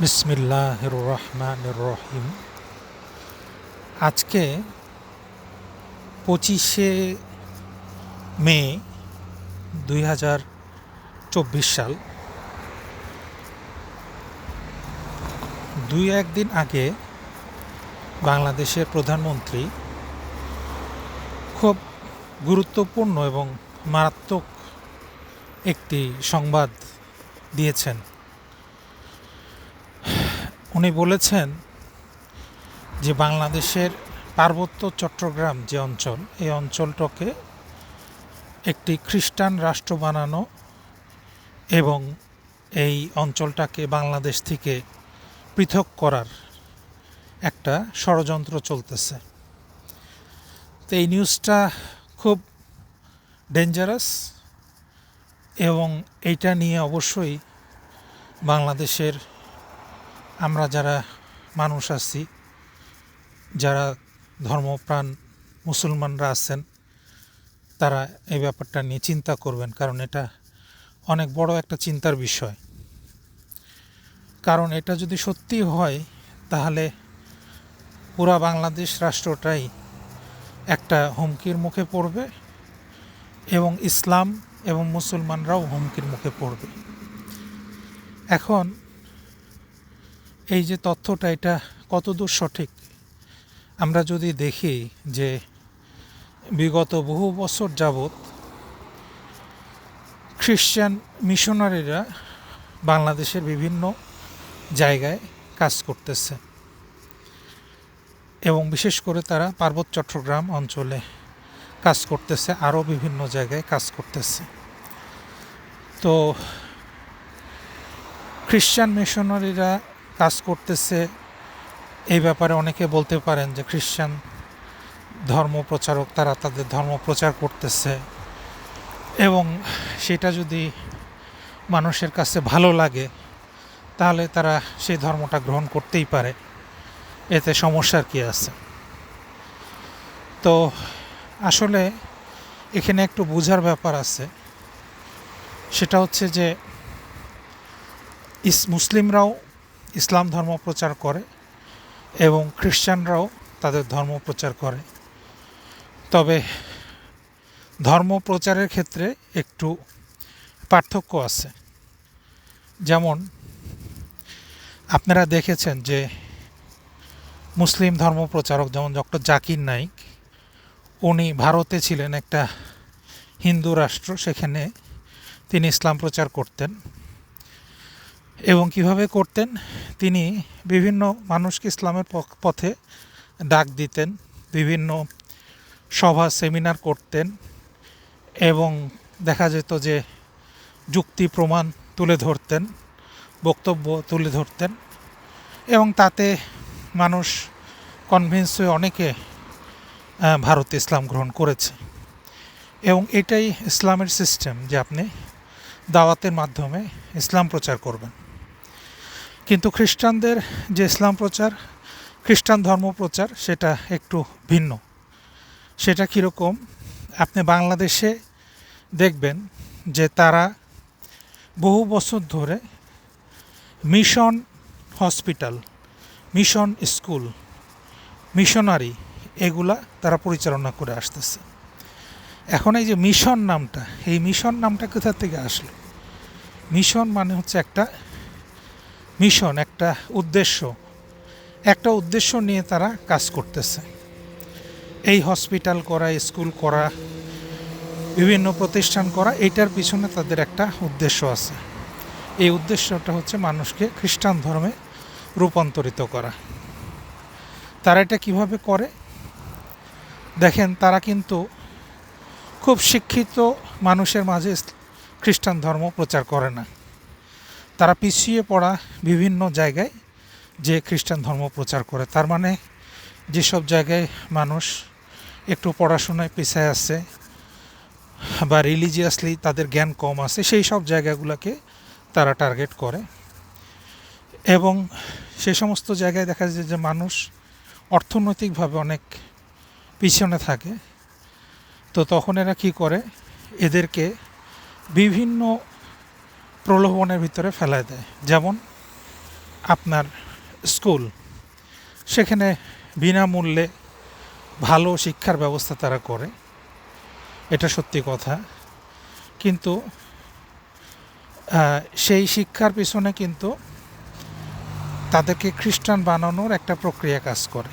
বিসমিল্লাহ রহমান রহিম আজকে পঁচিশে মে দুই হাজার চব্বিশ সাল। দুই একদিন আগে বাংলাদেশের প্রধানমন্ত্রী খুব গুরুত্বপূর্ণ এবং মারাত্মক একটি সংবাদ দিয়েছেন। উনি বলেছেন যে বাংলাদেশের পার্বত্য চট্টগ্রাম যে অঞ্চল, এই অঞ্চলটাকে একটি খ্রিস্টান রাষ্ট্র বানানো এবং এই অঞ্চলটাকে বাংলাদেশ থেকে পৃথক করার একটা ষড়যন্ত্র চলতেছে। তো এই নিউজটা খুব ডেঞ্জারাস এবং এইটা নিয়ে অবশ্যই বাংলাদেশের আমরা যারা মানুষ আছি, যারা ধর্মপ্রাণ মুসলমানরা আছেন, তারা এই ব্যাপারটা নিয়ে চিন্তা করবেন, কারণ এটা অনেক বড় একটা চিন্তার বিষয়। কারণ এটা যদি সত্যি হয়, তাহলে পুরা বাংলাদেশ রাষ্ট্রটাই একটা হুমকির মুখে পড়বে এবং ইসলাম এবং মুসলমানরাও হুমকির মুখে পড়বে। এখন এই যে তথ্যটা, এটা কতদূর সঠিক? আমরা যদি দেখি যে বিগত বহু বছর যাবৎ খ্রিশ্চান মিশনারিরা বাংলাদেশের বিভিন্ন জায়গায় কাজ করতেছে এবং বিশেষ করে তারা পার্বত্য চট্টগ্রাম অঞ্চলে কাজ করতেছে, আরও বিভিন্ন জায়গায় কাজ করতেছে। তো খ্রিশ্চান মিশনারিরা কাজ করতেছে। এই ব্যাপারে অনেকে বলতে পারেন যে খ্রিশ্চান ধর্ম প্রচারক, তারা তাদের ধর্ম প্রচার করতেছে। এবং সেটা যদি মানুষের কাছে ভালো লাগে, তাহলে তারা সেই ধর্মটা গ্রহণ করতেই পারে। এতে সমস্যার কি আছে? তো আসলে এখানে একটু বোঝার ব্যাপার আছে। সেটা হচ্ছে যে ইস, মুসলিমরাও ইসলাম ধর্ম প্রচার করে এবং খ্রিস্টানরাও তাদের ধর্ম প্রচার করে। তবে ধর্ম প্রচারের ক্ষেত্রে একটু পার্থক্য আছে। যেমন, আপনারা দেখেছেন যে মুসলিম ধর্ম প্রচারক যেমন ডক্টর জাকির নাইক, উনি ভারতে ছিলেন একটা হিন্দু রাষ্ট্র, সেখানে তিনি ইসলাম প্রচার করতেন। এবং কীভাবে করতেন, তিনি বিভিন্ন মানুষকে ইসলামের পথে ডাক দিতেন, বিভিন্ন সভা, সেমিনার করতেন এবং দেখা যেত যে যুক্তি, প্রমাণ তুলে ধরতেন, বক্তব্য তুলে ধরতেন এবং তাতে মানুষ কনভিন্স হয়ে অনেকে ভারতে ইসলাম গ্রহণ করেছে। এবং এটাই ইসলামের সিস্টেম যে আপনি দাওয়াতের মাধ্যমে ইসলাম প্রচার করবেন। কিন্তু খ্রিস্টানদের যে ইসলাম প্রচার, খ্রিস্টান ধর্ম প্রচার, সেটা একটু ভিন্ন। সেটা কীরকম? আপনি বাংলাদেশে দেখবেন যে তারা বহু বছর ধরে mission hospital, mission school, missionary এগুলা তারা পরিচালনা করে আসতেছে। এখন এই যে মিশন নামটা, এই মিশন নামটা কোথা থেকে আসলো? মিশন মানে হচ্ছে একটা মিশন, একটা উদ্দেশ্য। একটা উদ্দেশ্য নিয়ে তারা কাজ করতেছে। এই হসপিটাল করা, স্কুল করা, বিভিন্ন প্রতিষ্ঠান করা এইটার পিছনে তাদের একটা উদ্দেশ্য আছে। এই উদ্দেশ্যটা হচ্ছে মানুষকে খ্রিস্টান ধর্মে রূপান্তরিত করা। তারা এটা কীভাবে করে? দেখেন, তারা কিন্তু খুব শিক্ষিত মানুষের মাঝে খ্রিস্টান ধর্ম প্রচার করে না। তারা পিছিয়ে পড়া বিভিন্ন জায়গায় যে খ্রিস্টান ধর্ম প্রচার করে, তার মানে যেসব জায়গায় মানুষ একটু পড়াশোনায় পিছায় আছে বা রিলিজিয়াসলি তাদের জ্ঞান কম আছে, সেই সব জায়গাগুলোকে তারা টার্গেট করে। এবং সে সমস্ত জায়গায় দেখা যায় যে মানুষ অর্থনৈতিকভাবে অনেক পিছনে থাকে। তো তখন এরা কী করে? এদেরকে বিভিন্ন প্রলোভনের ভিতরে ফেলায় দেয়। যেমন আপনার স্কুল, সেখানে বিনামূল্যে ভালো শিক্ষার ব্যবস্থা তারা করে। এটা সত্যি কথা। কিন্তু সেই শিক্ষার পিছনে কিন্তু তাদেরকে খ্রিস্টান বানানোর একটা প্রক্রিয়া কাজ করে।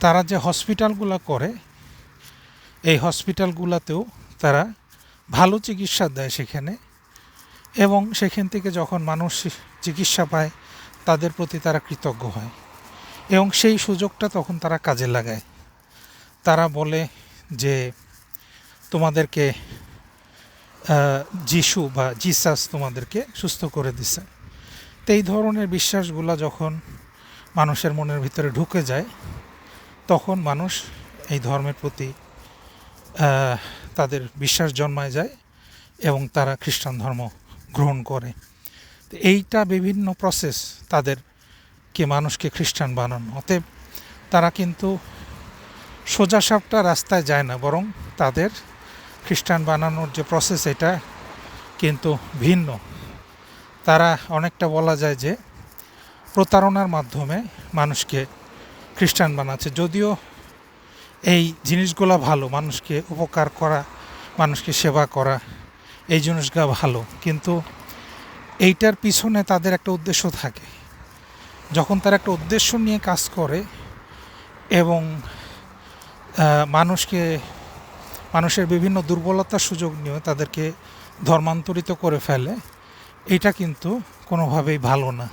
তারা যে হসপিটালগুলো করে, এই হসপিটালগুলোতেও তারা ভালো চিকিৎসা দেয় সেখানে। এবং সেখান থেকে যখন মানুষ চিকিৎসা পায়, তাদের প্রতি তারা কৃতজ্ঞ হয় এবং সেই সুযোগটা তখন তারা কাজে লাগায়। তারা বলে যে, তোমাদেরকে যিশু বা জিসাস তোমাদেরকে সুস্থ করে দিছে। তো এই ধরনের বিশ্বাসগুলো যখন মানুষের মনের ভিতরে ঢুকে যায়, তখন মানুষ এই ধর্মের প্রতি তাদের বিশ্বাস জন্মায় যায় এবং তারা খ্রিস্টান ধর্ম গ্রহণ করে। তো এইটা বিভিন্ন প্রসেস তাদেরকে মানুষকে খ্রিস্টান বানানো। অতএব তারা কিন্তু সোজাসাপটা রাস্তায় যায় না, বরং তাদের খ্রিস্টান বানানোর যে প্রসেস এটা কিন্তু ভিন্ন। তারা অনেকটা বলা যায় যে প্রতারণার মাধ্যমে মানুষকে খ্রিস্টান বানাচ্ছে। যদিও এই জিনিসগুলো ভালো, মানুষকে উপকার করা, মানুষকে সেবা করা এই জিনিসগুলো ভালো। কিন্তু এইটার পিছনে তাদের একটা উদ্দেশ্য থাকে। যখন তারা একটা উদ্দেশ্য নিয়ে কাজ করে এবং মানুষকে, মানুষের বিভিন্ন দুর্বলতার সুযোগ নিয়ে তাদেরকে ধর্মান্তরিত করে ফেলে, এটা কিন্তু কোনোভাবেই ভালো না।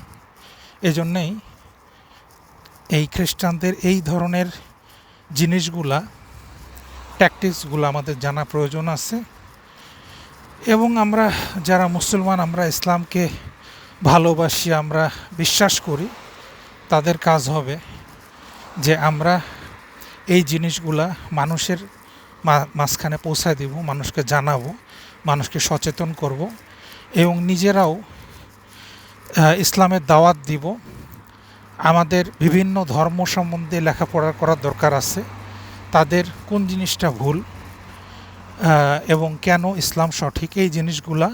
এজন্যেই এই খ্রিস্টানদের এই ধরনের জিনিসগুলা ট্যাকটিক্সগুলো আমাদের জানা প্রয়োজন আছে। এবং আমরা যারা মুসলমান, আমরা ইসলামকে ভালোবাসি, আমরা বিশ্বাস করি, তাদের কাজ হবে যে আমরা এই জিনিসগুলা মানুষের মাঝখানে পৌঁছায় দিব, মানুষকে জানাব, মানুষকে সচেতন করব এবং নিজেরাও ইসলামের দাওয়াত দিব। আমাদের বিভিন্ন ধর্ম সম্বন্ধে লেখাপড়া করার দরকার আছে। তাদের কোন জিনিসটা ভুল এবং কেন ইসলাম সঠিক? এই জিনিসগুলা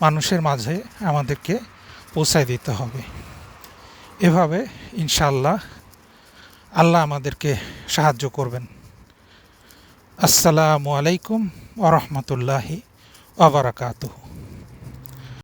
মানুষের মাঝে আমাদেরকে পৌঁছায় দিতে হবে। এভাবে ইনশাল্লাহ আল্লাহ আমাদেরকে সাহায্য করবেন। আসসালামু আলাইকুম ওরহমতুল্লাহি আবরাকাতুহু